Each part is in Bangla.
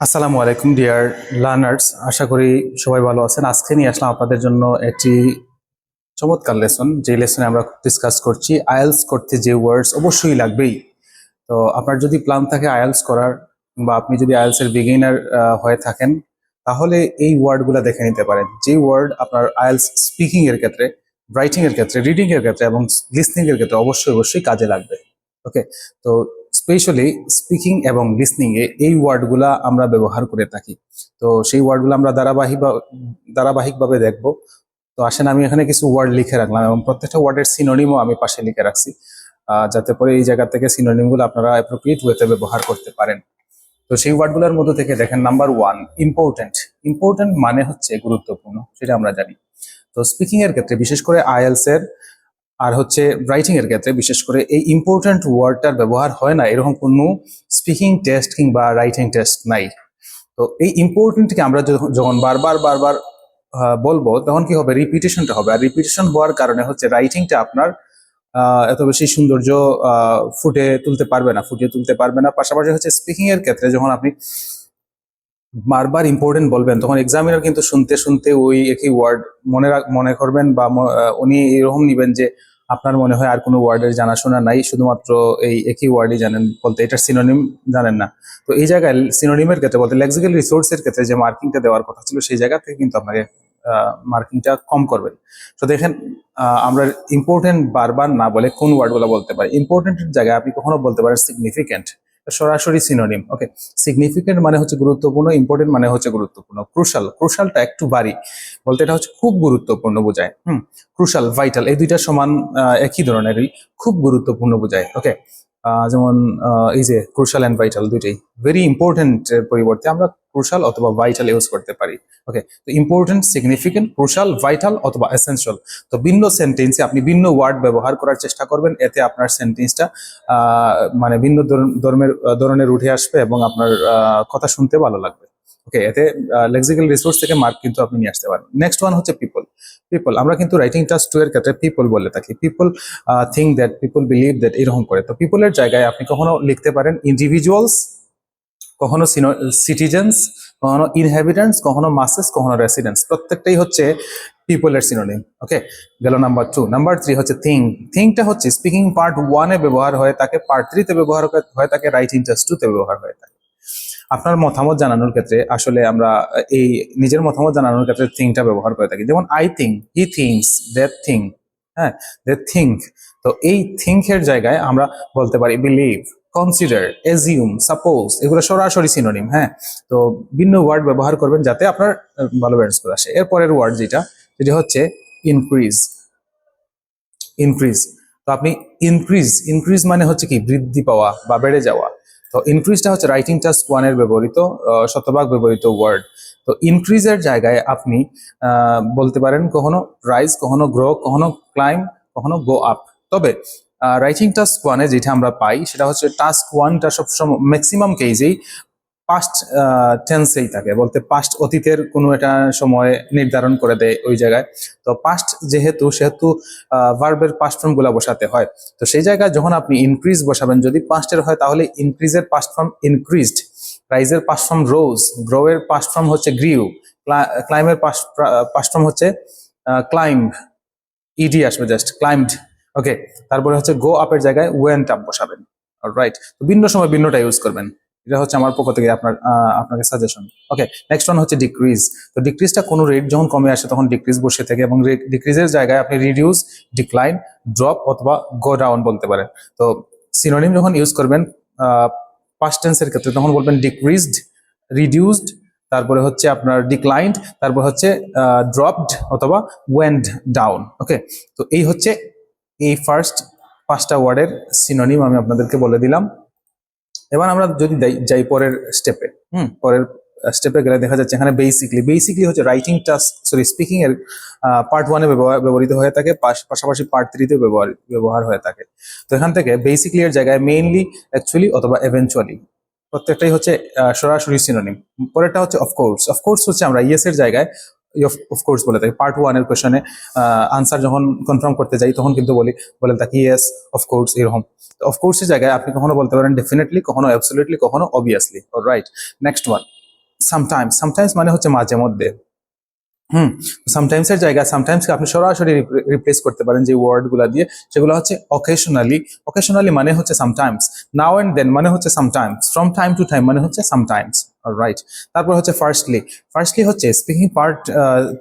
আসসালামু আলাইকুম, ডিয়ার লার্নার্স। আশা করি সবাই ভালো আছেন। আজকে নিয়ে আসলাম আপনাদের জন্য একটি চমৎকার লেসন। যে লেসনে আমরা ডিসকাস করছি আয়েলস করতে যে ওয়ার্ডস অবশ্যই লাগবেই। তো আপনার যদি প্ল্যান থাকে আয়েলস করার, বা আপনি যদি আয়েলস এর বিগিনার হয়ে থাকেন, তাহলে এই ওয়ার্ডগুলো দেখে নিতে পারেন। যে ওয়ার্ড আপনার আয়েলস স্পিকিং এর ক্ষেত্রে রাইটিং এর ক্ষেত্রে রিডিং এর ক্ষেত্রে এবং লিসনিং এর ক্ষেত্রে অবশ্যই অবশ্যই কাজে লাগবে। ওকে তো স্পেশালি স্পিকিং এবং লিসনিং এ এই ওয়ার্ডগুলা আমরা ব্যবহার করে থাকি। তো সেই ওয়ার্ডগুলো আমরা ধারাবাহিক ধারাবাহিকভাবে দেখব। তো আসেন আমি এখানে কিছু ওয়ার্ড লিখে রাখলাম এবং প্রত্যেকটা ওয়ার্ডের সিনোনিমও আমি পাশে লিখে রাখছি। যাতে করে এই জায়গা থেকে সিনোনিমগুলো আপনারা অ্যাপ্রোপ্রিয়েট ওয়েতে ব্যবহার করতে পারেন। তো সেই ওয়ার্ডগুলোর মধ্যে থেকে দেখেন নাম্বার ওয়ান ইম্পর্টেন্ট ইম্পর্টেন্ট মানে হচ্ছে গুরুত্বপূর্ণ, সেটা আমরা জানি। তো স্পিকিং এর ক্ষেত্রে বিশেষ করে আইএলস এর আর হচ্ছে রাইটিং এর ক্ষেত্রে, বিশেষ করে এই ইম্পর্টেন্ট ওয়ার্ডটার ব্যবহার হয় না, এরকম কোনো স্পিকিং টেস্ট কিংবা রাইটিং টেস্ট নাই। তো এই ইম্পর্টেন্টকে আমরা যখন- বারবার বারবার বলব, তখন কি হবে? রিপিটেশনটা হবে। আর রিপিটেশন হওয়ার কারণে হচ্ছে রাইটিংটা আপনার এত বেশি সৌন্দর্য ফুটে তুলতে পারবে না, ফুটিয়ে তুলতে পারবে না। পাশাপাশি হচ্ছে স্পিকিং এর ক্ষেত্রে যখন আপনি বারবার ইম্পর্টেন্ট বলবেন, তখন এক্সামিনার কিন্তু শুনতে শুনতে ওই একই ওয়ার্ড মনে মনে করবেন বা উনি এরকম নিবেন যে আপনার মনে হয় আর কোনো ওয়ার্ডের জানাশোনা নাই? শুধুমাত্র এই একই ওয়ার্ডই জানেন বলতে এটার সিনোনিম জানেন না। তো এই জায়গায় সিনোনিমের ক্ষেত্রে বলতে লেক্সিক্যাল রিসোর্সের ক্ষেত্রে যে মার্কিংটা দেওয়ার কথা ছিল, সেই জায়গা থেকে কিন্তু আপনাকে মার্কিংটা কম করবেন। তো দেখেন আমরা ইম্পর্টেন্ট বারবার না বলে কোন ওয়ার্ডগুলো বলতে পারি। ইম্পর্টেন্টের জায়গায় আপনি কখনো বলতে পারেন সিগনিফিকেন্ট সরাসরি সিনোনিম ওকে সিগনিফিকেন্ট মানে হচ্ছে গুরুত্বপূর্ণ ইম্পর্টেন্ট মানে হচ্ছে গুরুত্বপূর্ণ। ক্রুশাল ক্রুশালটা একটু বাড়ি বলতে এটা হচ্ছে খুব গুরুত্বপূর্ণ বোঝায়। হুম ক্রুশাল ভাইটাল এই দুইটা সমান একই ধরনেরই খুব গুরুত্বপূর্ণ বোঝায় ওকে যেমন এই যে ক্রুশাল অ্যান্ড ভাইটাল দুইটাই। ভেরি ইম্পর্টেন্ট পরিবর্তে আমরা ক্রুশাল অথবা ভাইটাল ইউজ করতে পারি। ওকে তো ইম্পর্টেন্ট সিগনিফিকেন্ট ক্রুশাল ভাইটাল অথবা এসেনশিয়াল তো ভিন্ন সেন্টেন্সে আপনি ভিন্ন ওয়ার্ড ব্যবহার করার চেষ্টা করবেন, এতে আপনার সেন্টেন্সটা মানে ভিন্ন ধর্মের ধরনের উঠে আসবে এবং আপনার কথা শুনতে ভালো লাগবে। ওকে এতে লেক্সিক্যাল রিসোর্স থেকে মার্ক কিন্তু আপনি নিয়ে আসতে পারবেন। নেক্সট ওয়ান হচ্ছে পিপল পিপল আমরা কিন্তু রাইটিং টাস্ক টু এর ক্ষেত্রে পিপল বলে থাকি। People think that people believe that এরকম করে। তো পিপলের জায়গায় আপনি কখনো লিখতে পারেন ইন্ডিভিজুয়ালস কখনো সিটিজেন্স কখনো ইনহ্যাবিটেন্টস কখনো মাসেস কখনো রেসিডেন্টস প্রত্যেকটাই হচ্ছে পিপলের সিনোনিম ওকে গেল নাম্বার টু নাম্বার থ্রি হচ্ছে থিং থিংটা হচ্ছে স্পিকিং পার্ট ওয়ানে ব্যবহার হয়ে থাকে পার্ট থ্রিতে ব্যবহার হয়ে থাকে রাইটিং টেস্ট টুতে ব্যবহার হয়ে থাকে। আপনার মতামত জানানোর ক্ষেত্রে আসলে আমরা এই নিজের মতামত জানানোর ক্ষেত্রে থিংটা ব্যবহার করে থাকি। যেমন I think he things that thing হ্যাঁ দ্যাট থিঙ্ক তো এই থিঙ্ক এর জায়গায় আমরা বলতে পারি বিলিভ কনসিডার এজিউম সাপোজ এগুলো সরাসরি সিনোনিম হ্যাঁ? তো ভিন্ন ওয়ার্ড ব্যবহার করবেন যাতে আপনার ভালো ব্যালেন্স করে আসে। এরপরের ওয়ার্ড যেটা যেটা হচ্ছে ইনক্রিজ ইনক্রিজ তো আপনি ইনক্রিজ ইনক্রিজ মানে হচ্ছে কি, বৃদ্ধি পাওয়া বা বেড়ে যাওয়া। তো ইনক্রিজটা হচ্ছে রাইটিং টাস্ক ওয়ানের ব্যবহৃত শতভাগ ব্যবহৃত ওয়ার্ড তো ইনক্রিজের জায়গায় আপনি বলতে পারেন কখনো রাইজ কখনো গ্রো কখনো ক্লাইম কখনো গো আপ তবে রাইটিং টাস্ক ওয়ানে যেটা আমরা পাই, সেটা হচ্ছে টাস্ক ওয়ানটা সবসময় ম্যাক্সিমাম কেজেই পাস্ট টেন্সেই থাকে, বলতে পাস্ট অতীতের কোনো একটা সময় নির্ধারণ করে দেয় ওই জায়গায়। তো পাস্ট যেহেতু, সেহেতু ভার্বের পাস্ট ফর্মগুলা বসাতে হয়। তো সেই জায়গায় যখন আপনি ইনক্রিজ বসাবেন, যদি পাস্টের হয়, তাহলে ইনক্রিজের পাস্ট ফর্ম ইনক্রিজড রাইজের পাস্ট ফর্ম রোজ গ্রো এর পাস্ট ফর্ম হচ্ছে গ্রিউ ক্লাইমের পাস্ট ফর্ম হচ্ছে ক্লাইম্ব ইডি আসবে জাস্ট ক্লাইম্বড ওকে তারপরে হচ্ছে গো আপের জায়গায় ওয়েন্ট আপ বসাবেন। রাইট তো ভিন্ন সময় ভিন্নটা ইউজ করবেন। এটা হচ্ছে আমার পক্ষ থেকে আপনার আপনাকে সাজেশন ওকে নেক্সট ওয়ান হচ্ছে ডিক্রিজ তো ডিক্রিজটা কোনো রেট যখন কমে আসে তখন ডিক্রিজ বসে থাকে এবং ডিক্রিজের জায়গায় আপনি রিডিউস ডিক্লাইন ড্রপ অথবা গো ডাউন বলতে পারেন। তো সিনোনিম যখন ইউজ করবেন পাস্ট ক্ষেত্রে তখন বলবেন ডিক্রিজড রিডিউসড তারপরে হচ্ছে আপনার ডিক্লাইন্ড তারপর হচ্ছে ড্রপড অথবা ওয়েন্ড ডাউন ওকে তো এই হচ্ছে এই ফার্স্ট পাঁচটা ওয়ার্ডের সিনোনিম আমি আপনাদেরকে বলে দিলাম। এবার আমরা যদি যাই- পরের স্টেপে হুম, পরের স্টেপে গেলে দেখা যাচ্ছে এখানে বেসিকলি বেসিকলি হচ্ছে রাইটিং টাস্ক সরি স্পিকিং এর পার্ট ওয়ানে ব্যবহৃত হয়ে থাকে, পাশ- পাশাপাশি পার্ট থ্রিতে ব্যবহার ব্যবহার হয়ে থাকে। তো এখান থেকে বেসিকলি এর জায়গায় মেইনলি অ্যাকচুয়ালি অথবা এভেনচুয়ালি প্রত্যেকটাই হচ্ছে সরাসরি সিনোনিম পরেরটা হচ্ছে অফকোর্স অফকোর্স হচ্ছে আমরা ইয়েস এর জায়গায় অফকোর্স বলে থাকি। পার্ট ওয়ানের কোশ্চেনে আনসার যখন কনফার্ম করতে যাই, তখন কিন্তু বলি, বলে থাকি ইয়েস অফকোর্স এরকম। অফকোর্সের জায়গায় আপনি কখনো বলতে পারেন ডেফিনেটলি কখনো অ্যাবসলিউটলি কখনো obviously right next one sometimes sometimes মানে হচ্ছে মাঝে মধ্যে। হুম সামটাইমস এর জায়গায় সামটাইমস আপনি সরাসরি রিপ্লেস করতে পারেন যে ওয়ার্ডগুলা দিয়ে, সেগুলো হচ্ছে অকেশনালি অকেশনালি মানে হচ্ছে সামটাইমস নাও অ্যান্ড দেন মানে হচ্ছে sometimes from time to time মানে হচ্ছে সামটাইমস রাইট তারপর হচ্ছে ফার্স্টলি ফার্স্টলি হচ্ছে স্পিকিং পার্ট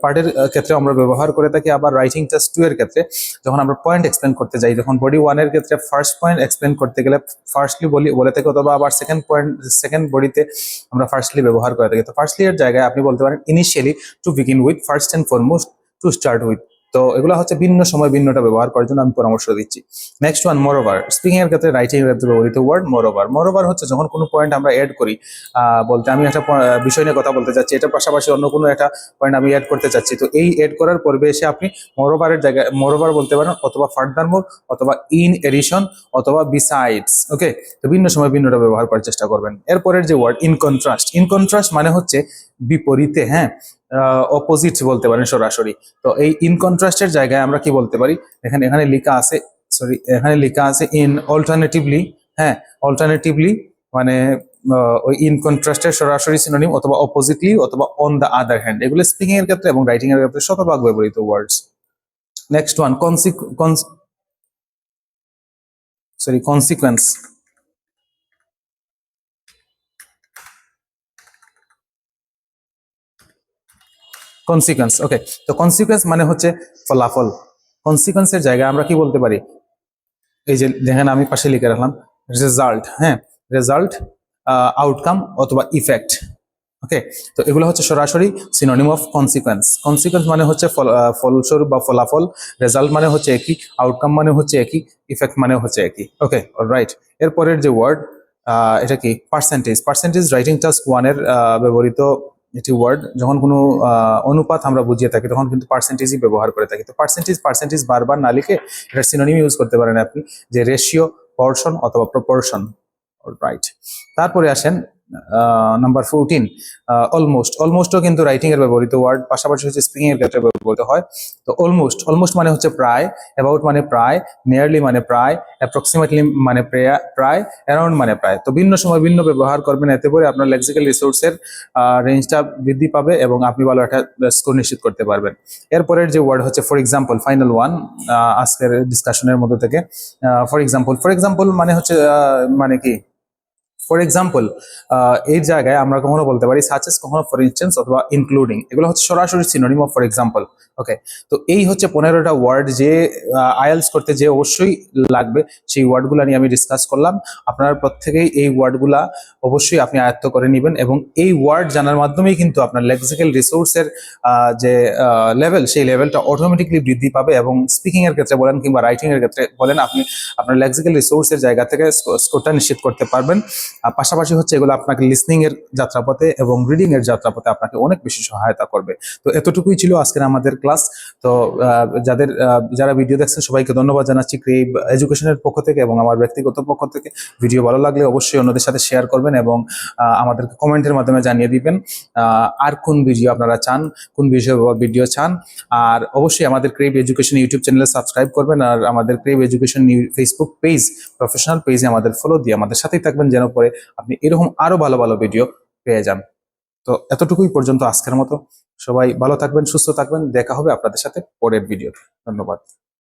পার্টের ক্ষেত্রে আমরা ব্যবহার করে থাকি, আবার রাইটিং টেস্ট টু এর ক্ষেত্রে। যখন আমরা পয়েন্ট এক্সপ্লেন করতে যাই, যখন বডি ওয়ানের ক্ষেত্রে ফার্স্ট পয়েন্ট এক্সপ্লেন করতে গেলে ফার্স্টলি বলি, বলে থাকি, অথবা আবার সেকেন্ড পয়েন্ট সেকেন্ড বডিতে আমরা ফার্স্টলি ব্যবহার করে থাকি। তো ফার্স্টলি এর জায়গায় আপনি বলতে পারেন initially to begin with first and foremost to start with তো এগুলো হচ্ছে ভিন্ন সময় ভিন্নটা ব্যবহার করার জন্য আমি পরামর্শ দিচ্ছি। নেক্সট ওয়ান মোরোভার স্পিকিং এর ক্ষেত্রে রাইটিং এর ক্ষেত্রে ব্যবহৃত ওয়ার্ড মোরোভার মোরোভার হচ্ছে যখন কোনো পয়েন্ট আমরা অ্যাড করি বলতে আমি একটা বিষয় নিয়ে কথা বলতে চাচ্ছি, এটার পাশাপাশি অন্য কোনো একটা পয়েন্ট আমি অ্যাড করতে চাচ্ছি। তো এই অ্যাড করার পর্বে এসে আপনি মোরোভারের জায়গায় মোরোভার বলতে পারেন অথবা ফার্দার মোর অথবা ইন এডিশন অথবা বিসাইডস ওকে তো ভিন্ন সময় ভিন্নটা ব্যবহার করার চেষ্টা করবেন। এরপরের যে word in contrast in contrast মানে হচ্ছে বিপরীতে হ্যাঁ? অপোজিট বলতে পারেন সরাসরি। তো এই ইন কন্ট্রাস্টের জায়গায় আমরা কি বলতে পারি? এখানে এখানে লেখা আছে সরি এখানে লেখা আছে ইন অল্টারনেটিভলি হ্যাঁ অল্টারনেটিভলি মানে ওই ইন কন্ট্রাস্টের সরাসরি সিনোনিম অথবা অপোজিটলি অথবা অন দ্য আদার হ্যান্ড এগুলো স্পিকিং এর ক্ষেত্রে এবং রাইটিং এর ক্ষেত্রে শতভাগ ব্যবহৃত words next one sorry consequence consequence okay তো কনসিকুয়েন্স মানে হচ্ছে ফলাফল। কনসিকুয়েন্সের জায়গায় আমরা কি বলতে পারি? এই যে দেখেন আমি পাশে লিখে রাখলাম রেজাল্ট হ্যাঁ? রেজাল্ট আউটকাম অথবা ইফেক্ট ওকে তো এগুলো হচ্ছে সরাসরি সিনোনিম অফ কনসিকুয়েন্স কনসিকুয়েন্স মানে হচ্ছে ফলস্বরূপ বা ফলাফল। রেজাল্ট মানে হচ্ছে একই আউটকাম মানে হচ্ছে একই ইফেক্ট মানে হচ্ছে একই ওকে রাইট এরপরের যে ওয়ার্ড এটা কি? পার্সেন্টেজ পার্সেন্টেজ রাইটিং টাস্ক ওয়ানের ব্যবহৃত একটি ওয়ার্ড যখন কোনো অনুপাত আমরা বুঝিয়ে থাকি, তখন কিন্তু পার্সেন্টেজই ব্যবহার করে থাকি। তো পার্সেন্টেজ পার্সেন্টেজ বারবার না লিখে এটা সিনোনিম ইউজ করতে পারেন আপনি, যে রেশিও পর্শন অথবা প্রপোর্শন রাইট তারপরে আসেন নাম্বার ফোরটিন অলমোস্ট অলমোস্টও কিন্তু রাইটিং এর ব্যবহৃত ওয়ার্ড পাশাপাশি হচ্ছে স্পিকিং ক্ষেত্রে ব্যবহৃত হয়। তো অলমোস্ট অলমোস্ট মানে হচ্ছে প্রায় অ্যাবাউট মানে প্রায় নিয়ারলি মানে প্রায় অ্যাপ্রক্সিমেটলি মানে প্রেয়া- অ্যারাউন্ড মানে প্রায়। তো ভিন্ন সময় ভিন্ন ব্যবহার করবেন, এতে করে আপনার লেক্সিক্যাল রিসোর্সের রেঞ্জটা বৃদ্ধি পাবে এবং আপনি ভালো একটা স্কোর নিশ্চিত করতে পারবেন। এরপরের যে ওয়ার্ড হচ্ছে ফর এক্সাম্পল ফাইনাল ওয়ান আজকের ডিসকাশনের মধ্যে থেকে ফর এক্সাম্পল ফর এক্সাম্পল মানে হচ্ছে মানে কি? ফর এক্সাম্পল এই জায়গায় আমরা কখনো বলতে পারি সাচেস কখনো ফর ইনস্টেন্স অথবা ইনক্লুডিং এগুলো হচ্ছে সরাসরি synonym of for example okay তো এই হচ্ছে পনেরোটা ওয়ার্ড যে আইএলস করতে যে অবশ্যই লাগবে, সেই ওয়ার্ডগুলো নিয়ে আমি ডিসকাস করলাম। আপনারা প্রত্যেকেই এই ওয়ার্ডগুলা অবশ্যই আপনি আয়ত্ত করে নেবেন এবং এই ওয়ার্ড জানার মাধ্যমেই কিন্তু আপনার লেক্সিক্যাল রিসোর্সের যে লেভেল সেই লেভেলটা অটোমেটিকলি বৃদ্ধি পাবে এবং স্পিকিং এর ক্ষেত্রে বলেন কিংবা রাইটিং এর ক্ষেত্রে বলেন আপনি আপনার লেক্সিক্যাল রিসোর্সের জায়গা থেকে স্কোরটা নিশ্চিত করতে পারবেন। পাশাপাশি হচ্ছে এগুলো আপনাকে লিসনিং এর যাত্রাপথে এবং রিডিং এর যাত্রাপথে আপনাকে অনেক বেশি সহায়তা করবে। তো এতটুকুই ছিল আজকের আমাদের ক্লাস তো যাদের যারা ভিডিও দেখছেন, সবাইকে ধন্যবাদ জানাচ্ছি ক্রেভ এডুকেশনের পক্ষ থেকে এবং আমার ব্যক্তিগত পক্ষ থেকে। ভিডিও ভালো লাগলে অবশ্যই অন্যদের সাথে শেয়ার করবেন এবং আমাদেরকে কমেন্টের মাধ্যমে জানিয়ে দিবেন আর কোন ভিডিও আপনারা চান, কোন বিষয়ে ভিডিও চান। আর অবশ্যই আমাদের ক্রেভ এডুকেশন ইউটিউব চ্যানেলে সাবস্ক্রাইব করবেন আর আমাদের crave education Facebook page professional পেজে আমাদের ফলো দিয়ে আমাদের সাথেই থাকবেন, যেন পরে আপনি এরকম আরও ভালো ভালো ভিডিও পেয়ে যান। তো এতটুকুই পর্যন্ত আজকের মতো। সবাই ভালো থাকবেন, সুস্থ থাকবেন। দেখা হবে আপনাদের সাথে পরের ভিডিও ধন্যবাদ।